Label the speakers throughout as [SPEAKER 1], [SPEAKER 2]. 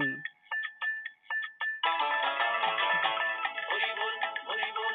[SPEAKER 1] হুম
[SPEAKER 2] হরিবোল হরিবোল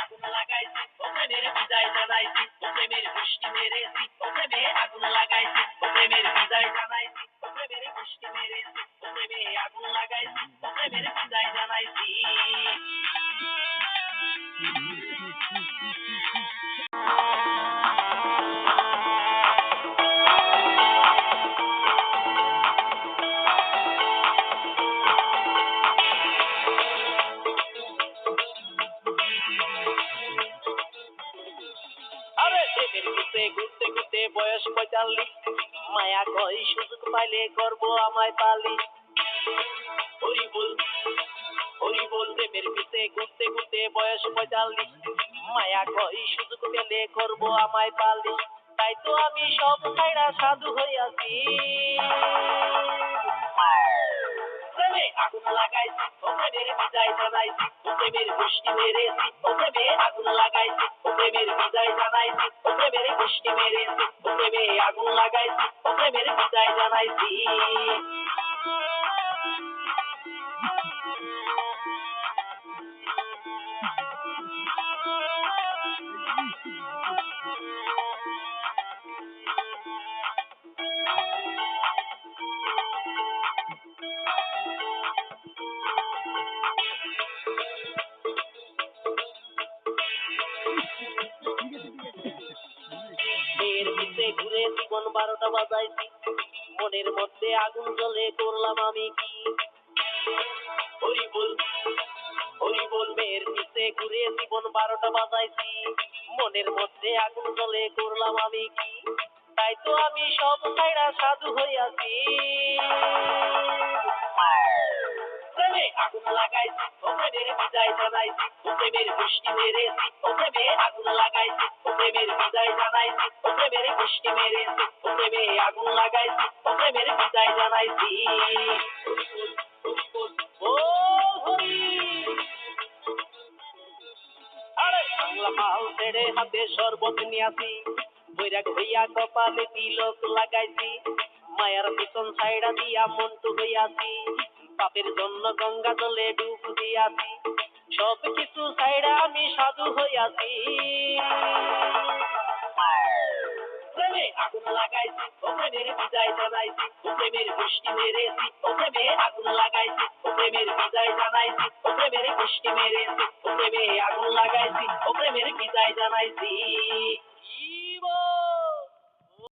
[SPEAKER 2] আগুন লাগাইছি ও প্রেমের বিদায় জানাইছি ও প্রেমের বৃষ্টি মেরেছি ও প্রেমে আগুন লাগাইছি ও প্রেমের বিদায় জানাইছি ও প্রেমের বৃষ্টি মেরেছি ও প্রেমে আগুন লাগাইছি ও প্রেমের বিদায় জানাইছি প্রেমের পিছে ঘুরতে ঘুরতে বয়স পঁয়তাল্লিশ। মায়া কই সুযোগ পাইলে করব আমায় পালি হরি বল হরি বল প্রেমের পিছে, ঘুরতে ঘুরতে বয়স পঁয়তাল্লিশ। মায়া কই সুযোগ পেলে করব আমায় পালি তাই তো আমি সব ছাইড়া সাধু হইয়াছি আগুন লাগাইছি, প্রেমের বিদায় জানাইছি, প্রেমের বৃষ্টি মেরেছি, প্রেমে আগুন লাগাইছি, প্রেমের বিদায় জানাইছি। ও প্রেমের বৃষ্টি মেরেছি ও প্রেমে আগুন লাগাইছি ও প্রেমের বিদায় জানাইছি মেয়ের পিছে ঘুরে জীবন বারোটা বাজাইছি। মনের মধ্যে আগুন জ্বলে করলাম আমি কি? পিছে ঘুরে জীবন বারোটা বাজাইছি। মনের মধ্যে আগুন জ্বলে করলাম আমি কি? তাই তো আমি সব ছাইরা সাধু হইয়াছি। প্রেমে শরবত নিয়াছি বৈরাগ হইয়া কপালে তিলক লাগাইছি মায়ার পিছন ছাইড়া দিয়া মন্টু হইয়াছি পাপের জন্য গঙ্গা জলে ডুব দিয়াছি। সব কিছু ছাইড়া আমি সাধু হইয়াছি। আগুন লাগাইছি ও প্রেমের বিদায় জানাইছি ও প্রেমের মেরেছি ও প্রেমে আগুন লাগাইছি ও প্রেমের বিদায় জানাইছি ও প্রেমের বৃষ্টি মেরেছি ও প্রেমে আগুন লাগাইছি ও প্রেমের বিদায় জানাইছি।